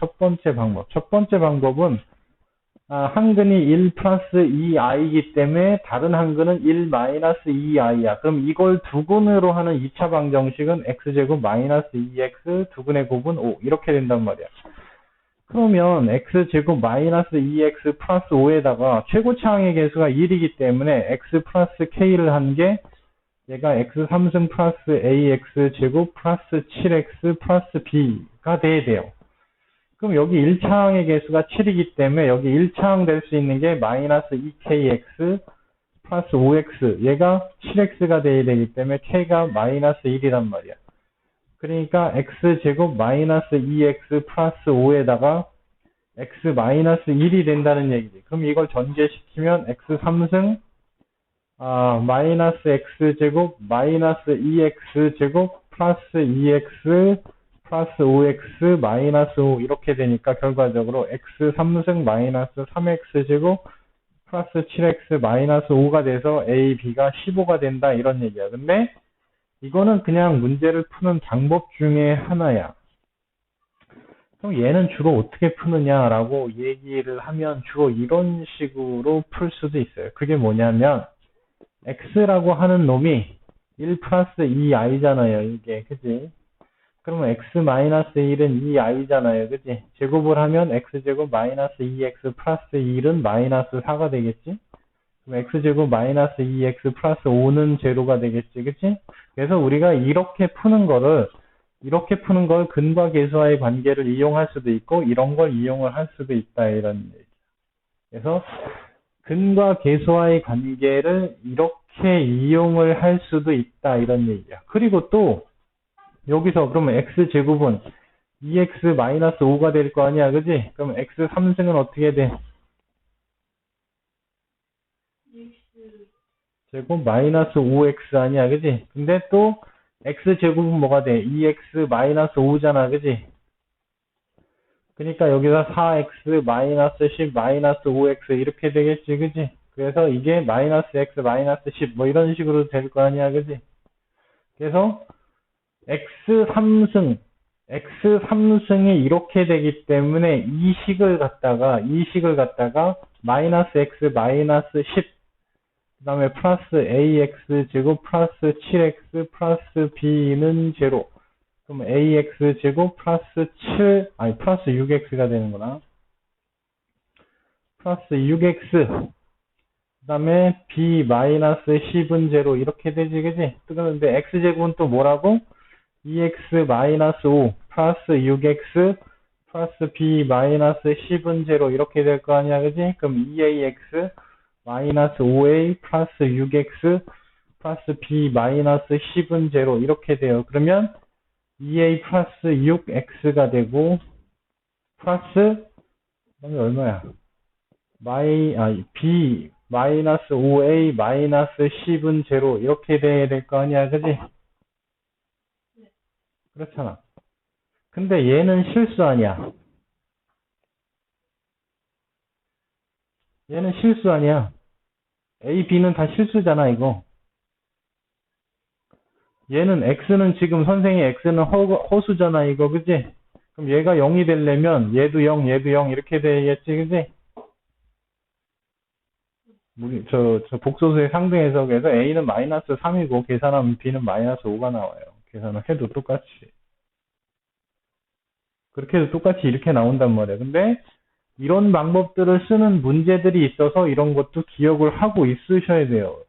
첫 번째 방법. 첫 번째 방법은 아, 한근이 1 플러스 2i이기 때문에 다른 한근은 1 마이너스 2i야. 그럼 이걸 두근으로 하는 2차 방정식은 x제곱 마이너스 2x 두근의 곱은 5 이렇게 된단 말이야. 그러면 x제곱 마이너스 2x 플러스 5에다가 최고차항의 개수가 1이기 때문에 x 플러스 k를 한 게 얘가 x 3승 플러스 ax 제곱 플러스 7x 플러스 b가 돼야 돼요. 그럼 여기 1차항의 개수가 7이기 때문에 여기 1차항 될 수 있는 게 마이너스 2kx 플러스 5x 얘가 7x가 돼야 되기 때문에 k가 마이너스 1이란 말이야. 그러니까 x제곱 마이너스 2x 플러스 5에다가 x 마이너스 1이 된다는 얘기지. 그럼 이걸 전개시키면 x 3승 아, 마이너스 x제곱 마이너스 2x제곱 플러스 2x 플러스 5x 마이너스 5 이렇게 되니까 결과적으로 x 3승 마이너스 3x제곱 플러스 7x 마이너스 5가 돼서 a, b가 15가 된다 이런 얘기야. 근데 이거는 그냥 문제를 푸는 방법 중에 하나야. 그럼 얘는 주로 어떻게 푸느냐라고 얘기를 하면 주로 이런 식으로 풀 수도 있어요. 그게 뭐냐면 x라고 하는 놈이 1 플러스 2i잖아요. 이게 그지? 그러면 x 마이너스 1은 2i잖아요. 그지? 제곱을 하면 x제곱 마이너스 2x 플러스 1은 마이너스 4가 되겠지? 그럼 x제곱 마이너스 2x 플러스 5는 제로가 되겠지. 그치? 그래서 우리가 이렇게 푸는 거를 이렇게 푸는 걸 근과 계수와의 관계를 이용할 수도 있고 이런 걸 이용을 할 수도 있다 이런 얘기. 그래서 근과 계수와의 관계를 이렇게 이용을 할 수도 있다 이런 얘기야. 그리고 또 여기서 그러면 x 제곱은 2x 마이너스 5가 될 거 아니야, 그지? 그럼 x 3승은 어떻게 돼? 제곱 마이너스 5x 아니야, 그지? 근데 또 x 제곱은 뭐가 돼? 2x 마이너스 5잖아, 그지? 그러니까 여기서 4x 마이너스 10 마이너스 5x 이렇게 되겠지, 그지? 그래서 이게 마이너스 x 마이너스 10 뭐 이런 식으로 될 거 아니야, 그지? 그래서 x 3승 x 3승이 이렇게 되기 때문에 이 식을 갖다가 이 식을 갖다가 마이너스 x 마이너스 10 그 다음에 플러스 ax 제곱 플러스 7x 플러스 b는 제로. 그럼 ax 제곱 플러스 7 아니 플러스 6x가 되는구나. 플러스 6x 그 다음에 b 마이너스 10은 제로. 이렇게 되지 그지? 그런데 x제곱은 또 뭐라고 2x 마이너스 5 플러스 6x 플러스 b 마이너스 10은 제로 이렇게 될 거 아니야 그지 그럼 2ax 마이너스 5a 플러스 6x 플러스 b 마이너스 10은 제로 이렇게 돼요. 그러면 2a 플러스 6x가 되고 플러스 그다음에 얼마야? 마이 아 b 마이너스 5a 마이너스 10은 제로 이렇게 돼야 될 거 아니야, 그지? 그렇잖아. 근데 얘는 실수 아니야. 얘는 실수 아니야. A, B는 다 실수잖아, 이거. 얘는 X는 지금 선생의 X는 허, 허수잖아, 이거, 그지? 그럼 얘가 0이 되려면 얘도 0, 얘도 0 이렇게 돼야겠지, 그지? 우리, 저, 저 복소수의 상등 해석에서 A는 마이너스 3이고 계산하면 B는 마이너스 5가 나와요. 계산을 해도 똑같이. 그렇게 해도 똑같이 이렇게 나온단 말이야. 근데 이런 방법들을 쓰는 문제들이 있어서 이런 것도 기억을 하고 있으셔야 돼요.